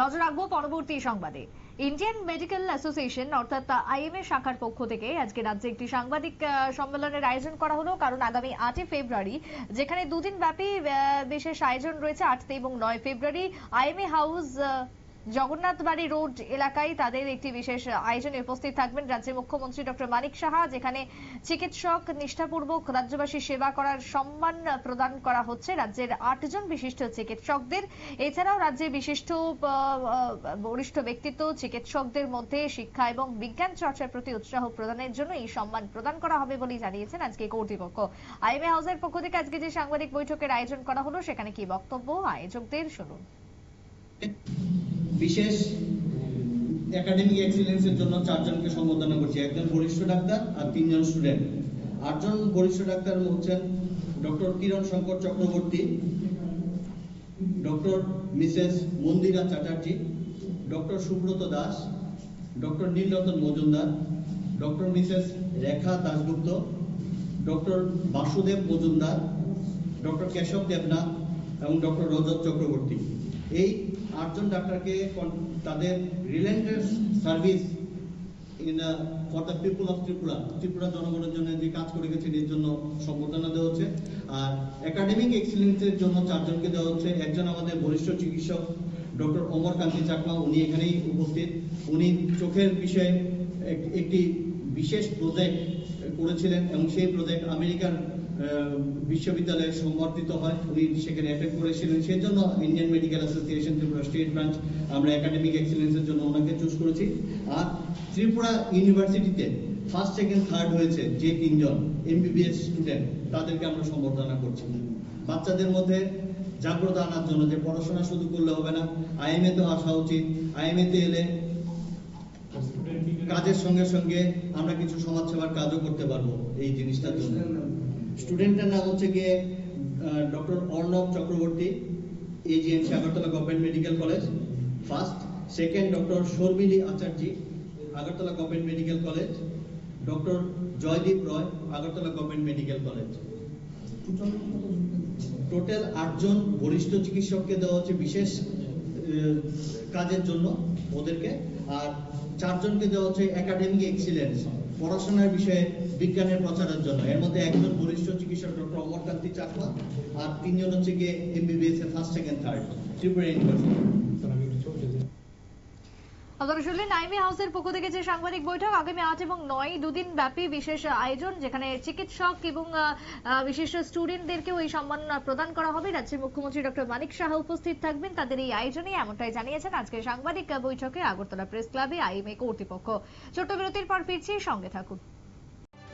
নজর রাখব পরবর্তী সংবাদে। ইন্ডিয়ান মেডিকেল অ্যাসোসিয়েশন অর্থাৎ আইএমএ শাখার পক্ষ থেকে আজকে রাজ্যে একটি সাংবাদিক সম্মেলনের আয়োজন করা হলো। কারণ আগামী আটই ফেব্রুয়ারি, যেখানে দুদিন ব্যাপী বিশেষ আয়োজন রয়েছে আটতে এবং নয় ফেব্রুয়ারি আইএমএ হাউস জগন্নাথ বাড়ি রোড এলাকায় তাদের একটি বিশেষ আয়োজনে উপস্থিত থাকবেন রাজ্যের মুখ্যমন্ত্রী ডক্টর মানিক সাহা, যেখানে চিকিৎসক নিষ্ঠাপূর্বক রাজ্যবাসী সেবা করার সম্মান প্রদান করা হচ্ছে রাজ্যের আটজন বিশিষ্ট চিকিৎসকদের। এছাড়াও রাজ্যের বিশিষ্ট বরিষ্ঠ ব্যক্তিত্ব চিকিৎসকদের মধ্যে শিক্ষা এবং বিজ্ঞান চর্চার প্রতি উৎসাহ প্রদানের জন্য এই সম্মান প্রদান করা হবে বলেই জানিয়েছেন আজকে কর্তৃপক্ষ। আইএমএ হাউসের পক্ষ থেকে আজকে যে সাংবাদিক বৈঠকের আয়োজন করা হলো, সেখানে কি বক্তব্য? আয়োজকদের শুনুন। বিশেষ একাডেমিক এক্সিলেন্সের জন্য চারজনকে সম্বোধনা করছি। একজন বরিষ্ঠ ডাক্তার আর তিনজন স্টুডেন্ট আটজন বরিষ্ঠ ডাক্তার হচ্ছেন doctor Kiran Shankar Chakraborty doctor Mrs Mandira Chatterjee doctor Subrata Das doctor Nilratan Majumdar doctor Mrs Rekha Dasgupta doctor Basudeb Majumdar doctor Keshab Debnath এবং ডক্টর রজত চক্রবর্তী। এই আটজন ডাক্তারকে তাদের relented service in for the people of Tripura Tripura জনগণের জন্য যে কাজ করে গেছেন, এর জন্য সম্বর্ধনা দেওয়া হচ্ছে। আর একাডেমিক এক্সিলেন্সের জন্য চারজনকে দেওয়া হচ্ছে। একজন আমাদের বরিষ্ঠ চিকিৎসক, ডক্টর অমর কান্তি চাকমা, উনি এখানেই উপস্থিত। উনি চোখের বিষয়ে একটি বিশেষ প্রজেক্ট করেছিলেন এবং সেই প্রজেক্ট আমেরিকার বিশ্ববিদ্যালয়ে সমর্থিত হয়। উনি সেখানে অ্যাটেন্ড করেছিলেন। সেই জন্য Indian medical association Tripura state branch আমরা একাডেমিক এক্সিলেন্সের জন্য ওনাকে চুজ করেছি। আর ত্রিপুরা ইউনিভার্সিটিতে ফার্স্ট সেকেন্ড থার্ড হয়েছে যে তিনজন এমবিবিএস স্টুডেন্ট তাদেরকে আমরা সম্বর্ধনা করছি। বাচ্চাদের মধ্যে জাগ্রত আনার জন্য যে পড়াশোনা শুধু করলে হবে না আইএমএ তো আসা উচিত। আইএমএ তে এলে কাজের সঙ্গে সঙ্গে আমরা কিছু সমাজ সেবার কাজও করতে পারব এই জিনিসটার জন্য। স্টুডেন্টের নাম হচ্ছে গিয়ে doctor Arnab Chakraborty AGMC Agartala government medical college first second doctor Sharmili Acharjee, Agartala government medical college doctor Joydeep Roy, Agartala government medical college total আটজন বরিষ্ঠ চিকিৎসককে দেওয়া হচ্ছে বিশেষ কাজের জন্য ওদেরকে, আর চারজনকে দেওয়া হচ্ছে একাডেমিক এক্সিলেন্স পড়াশোনার বিষয়ে বিজ্ঞানের প্রচারের জন্য। এর মধ্যে একজন বরিষ্ঠ চিকিৎসক ডক্টর অমরকান্তি চাকমা আর তিনজন হচ্ছে গিয়ে এমবিবিএস এর first second third Tripura university আপনারা শুনলেন নাইমি হাউসের পক্ষ থেকে যে সাংবাদিক বৈঠক, আগামী আট এবং নয় দুদিন ব্যাপী বিশেষ আয়োজন, যেখানে চিকিৎসক এবং বিশিষ্ট স্টুডেন্টদেরকেও এই সম্মান প্রদান করা হবে। রাজ্যের মুখ্যমন্ত্রী ডক্টর মানিক সাহা উপস্থিত থাকবেন তাদের এই আয়োজনে। এমনটাই জানিয়েছেন আজকের সাংবাদিক বৈঠকে আগরতলা প্রেস ক্লাবে আইএমএ কর্তৃপক্ষ। ছোট্ট বিরতির পর ফিরছি, সঙ্গে থাকুন।